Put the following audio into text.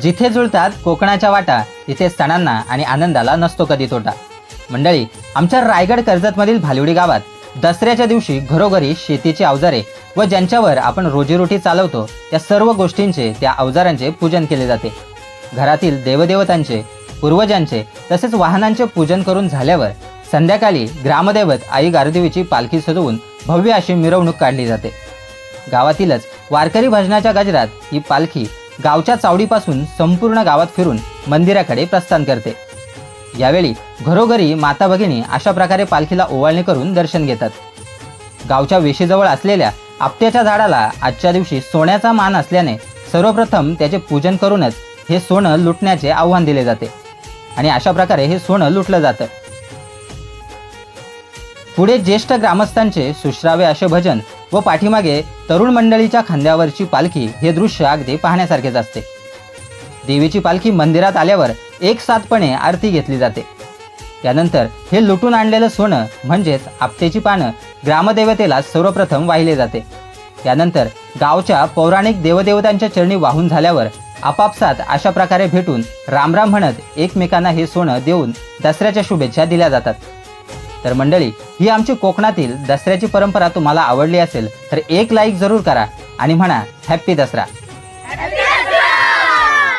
जिथे जुळतात कोकणाच्या वाटा तिथे सणांना आणि आनंदाला नसतो कधी तोटा. मंडळी आमच्या रायगड कर्जतमधील भालिवडी गावात दसऱ्याच्या दिवशी घरोघरी शेतीची अवजारे व ज्यांच्यावर आपण रोजीरोटी चालवतो त्या सर्व गोष्टींचे त्या अवजारांचे पूजन केले जाते. घरातील देवदेवतांचे पूर्वजांचे तसेच वाहनांचे पूजन करून झाल्यावर संध्याकाळी ग्रामदैवत आई गारदेवीची पालखी सजवून भव्य अशी मिरवणूक काढली जाते. गावातीलच वारकरी भजनाच्या गजरात ही पालखी गावच्या चावडीपासून संपूर्ण गावात फिरून मंदिराकडे प्रस्थान करते. यावेळी घरोघरी माता भगिनी अशा प्रकारे पालखीला ओवाळणी करून दर्शन घेतात. गावच्या वेशीजवळ असलेल्या आपट्याच्या झाडाला आजच्या दिवशी सोन्याचा मान असल्याने सर्वप्रथम त्याचे पूजन करूनच हे सोनं लुटण्याचे आव्हान दिले जाते. आणि अशा प्रकारे हे सोनं लुटलं जातं. पुढे ज्येष्ठ ग्रामस्थांचे सुश्रावे असे भजन व पाठीमागे तरुण मंडळीच्या खांद्यावरची पालखी हे दृश्य अगदी पाहण्यासारखेच असते. देवीची पालखी मंदिरात आल्यावर एक साथपणे आरती घेतली जाते. त्यानंतर हे लुटून आणलेलं सोनं म्हणजेच आपतेची पानं ग्रामदेवतेला सर्वप्रथम वाहिले जाते. त्यानंतर गावच्या पौराणिक देवदेवतांच्या चरणी वाहून झाल्यावर आपापसात अशा प्रकारे भेटून रामराम म्हणत एकमेकांना हे सोनं देऊन दसऱ्याच्या शुभेच्छा दिल्या जातात. तर मंडळी ही आमची कोकणातील दसऱ्याची परंपरा तुम्हाला आवडली असेल तर एक लाईक जरूर करा आणि म्हणा हॅप्पी दसरा.